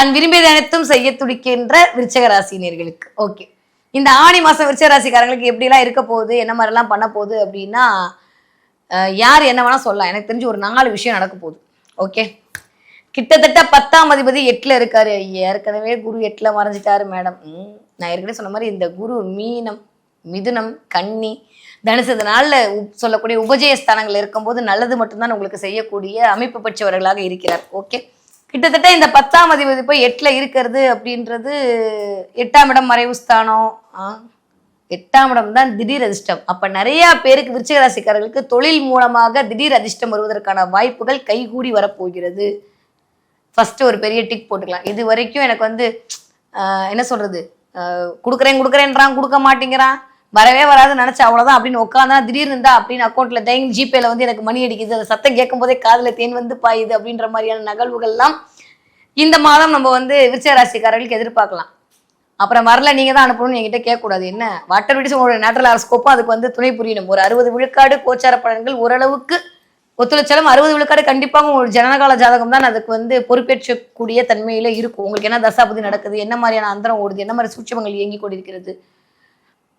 தான் விரும்பியது அனைத்தும் செய்ய துடிக்கின்ற விருச்சகராசினியர்களுக்கு. ஓகே இந்த ஆணி மாசம் விருச்சகராசிக்காரங்களுக்கு எப்படிலாம் இருக்க போகுது என்ன மாதிரிலாம் பண்ண போகுது அப்படின்னா யார் என்ன வேணா சொல்லலாம். எனக்கு தெரிஞ்சு ஒரு நாலு விஷயம் நடக்க போகுது. ஓகே கிட்டத்தட்ட பத்தாம் அதிபதி எட்டுல இருக்காரு ஏற்கனவே குரு எட்டுல மறைஞ்சிட்டாரு மேடம். நான் ஏற்கனவே சொன்ன மாதிரி இந்த குரு மீனம் மிதுனம் கன்னி தனுசு உப்- சொல்லக்கூடிய உபஜய ஸ்தானங்கள் இருக்கும்போது நல்லது மட்டும்தான் உங்களுக்கு செய்யக்கூடிய அமைப்பு பெற்றவர்களாக இருக்கிறார். ஓகே கிட்டத்தட்ட இந்த பத்தாம் அதிபதி போய் எட்டில் இருக்கிறது அப்படின்றது எட்டாம் இடம் மறைவு ஸ்தானம். ஆ, எட்டாம் இடம் தான் திடீர் அதிர்ஷ்டம். அப்போ நிறைய பேருக்கு விருச்சிக ராசிக்காரர்களுக்கு தொழில் மூலமாக திடீர் அதிர்ஷ்டம் வருவதற்கான வாய்ப்புகள் கைகூடி வரப்போகிறது. ஃபஸ்ட்டு ஒரு பெரிய டிக் போட்டுக்கலாம். இது வரைக்கும் எனக்கு வந்து என்ன சொல்கிறது கொடுக்குறேன் கொடுக்குறேன்றான் கொடுக்க மாட்டேங்கிறான். வரவே வராது நினைச்சா அவ்வளவுதான் அப்படின்னு உட்காந்தா திடீர்னு இருந்தா அப்படின்னு அக்கௌண்ட்ல டைம் ஜிபேல வந்து எனக்கு மணி அடிக்குது. அந்த சத்தம் கேட்கும் போதே காதுல தேன் வந்து பாயுது அப்படின்ற மாதிரியான நகழ்வுகள்லாம் இந்த மாதம் நம்ம வந்து விருச்சராசிக்காரர்களுக்கு எதிர்பார்க்கலாம். அப்புறம் வரல நீங்க தான் அனுப்பணும்னு என்கிட்ட கேட்கக்கூடாது. என்ன? வாட்டர் விடிச்சு உங்களோட நேட்டரல் அரஸ்கோப்பும் அதுக்கு வந்து துணை புரியணும். ஒரு அறுபது விழுக்காடு கோச்சார பலன்கள் ஓரளவுக்கு ஒத்துழைச்சாலும் அறுபது விழுக்காடு கண்டிப்பாக உங்களோட ஜனனகால ஜாதகம் தான் அதுக்கு வந்து பொறுப்பேற்றக்கூடிய தன்மையில இருக்கும். உங்களுக்கு என்ன தசாபதி நடக்குது என்ன மாதிரியான அந்தரம் ஓடுது என்ன மாதிரி சூட்சமங்கள் இயங்கி கொண்டிருக்கிறது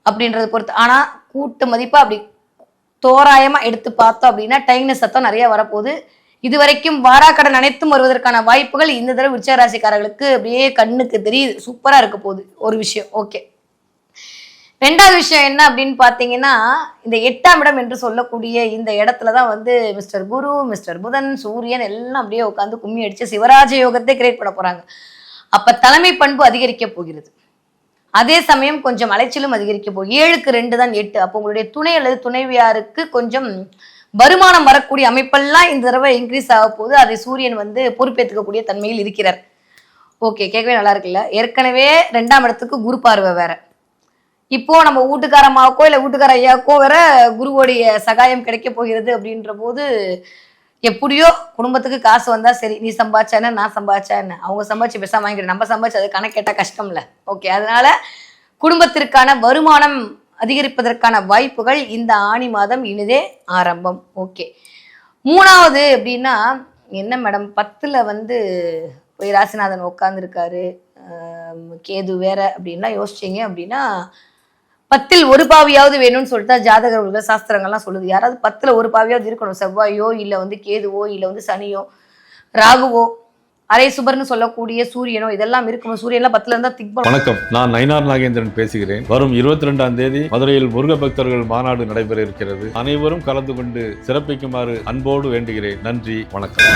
அப்படின்றத பொறுத்து. ஆனா கூட்டு மதிப்பா அப்படி தோராயமா எடுத்து பார்த்தோம் அப்படின்னா டைம்னஸ் சத்தம் நிறைய வரப்போகுது. இது வரைக்கும் வாராக்கடன் அனைத்தும் வருவதற்கான வாய்ப்புகள் இந்த தடவை உச்சராசிக்காரர்களுக்கு அப்படியே கண்ணுக்கு தெரியுது. சூப்பரா இருக்க போகுது ஒரு விஷயம். ஓகே. ரெண்டாவது விஷயம் என்ன அப்படின்னு பார்த்தீங்கன்னா இந்த எட்டாம் இடம் என்று சொல்லக்கூடிய இந்த இடத்துல தான் வந்து மிஸ்டர் குரு மிஸ்டர் புதன் சூரியன் எல்லாம் அப்படியே உட்காந்து கும்மி அடிச்சு சிவராஜ யோகத்தை கிரியேட் பண்ண போறாங்க. அப்ப தலைமை பண்பு அதிகரிக்க போகிறது. அதே சமயம் கொஞ்சம் அலைச்சலும் அதிகரிக்க போகும் ஏழுக்கு ரெண்டு தான் எட்டு. அப்போ உங்களுடைய துணை அல்லது துணைவியாருக்கு கொஞ்சம் வருமானம் வரக்கூடிய அமைப்பெல்லாம் இந்த தடவை இன்க்ரீஸ் ஆக போது அதை சூரியன் வந்து பொறுப்பேற்றுக்கக்கூடிய தன்மையில் இருக்கிறார். ஓகே கேட்கவே நல்லா இருக்குல்ல? ஏற்கனவே ரெண்டாம் இடத்துக்கு குரு பார்வை வேற. இப்போ நம்ம வீட்டுக்காரமாவுக்கோ இல்லை வீட்டுக்கார ஐயாவுக்கோ வேற குருவோடைய சகாயம் கிடைக்க போகிறது அப்படின்ற போது எப்படியோ குடும்பத்துக்கு காசு வந்தா சரி நீ சம்பாதிச்சா என்ன நான் சம்பாதிச்சா என்ன? அவங்க சம்பாதிச்சு பெருசாக வாங்கிக்கிறேன் நம்ம சம்பாதிச்சு அது கணக்கு கேட்டால் கஷ்டம்ல. ஓகே அதனால குடும்பத்திற்கான வருமானம் அதிகரிப்பதற்கான வாய்ப்புகள் இந்த ஆணி மாதம் இனிதே ஆரம்பம். ஓகே மூணாவது அப்படின்னா என்ன மேடம் பத்தில் வந்து போய் ராசிநாதன் உட்காந்துருக்காரு கேது வேற அப்படின்லாம் யோசிச்சிங்க அப்படின்னா பத்தில் ஒரு பாவியாவது வேணும்னு சொல்லிட்டு ஜாதகர்கள் சாஸ்திரங்கள்லாம் சொல்லுது. யாராவது பத்துல ஒரு பாவியாவது இருக்கணும். செவ்வாயோ இல்லை வந்து கேதுவோ இல்லை வந்து சனியோ ராகுவோ அரை சுபர்னு சொல்லக்கூடிய சூரியனோ இதெல்லாம் இருக்கணும் சூரியன்லாம் பத்துல இருந்தா திக்பலம் வணக்கம். நான் நயினார் நாகேந்திரன் பேசுகிறேன். வரும் இருபத்தி ரெண்டாம் தேதி மதுரையில் முருக பக்தர்கள் மாநாடு நடைபெற இருக்கிறது அனைவரும் கலந்து கொண்டு சிறப்பிக்குமாறு அன்போடு வேண்டுகிறேன். நன்றி. வணக்கம்.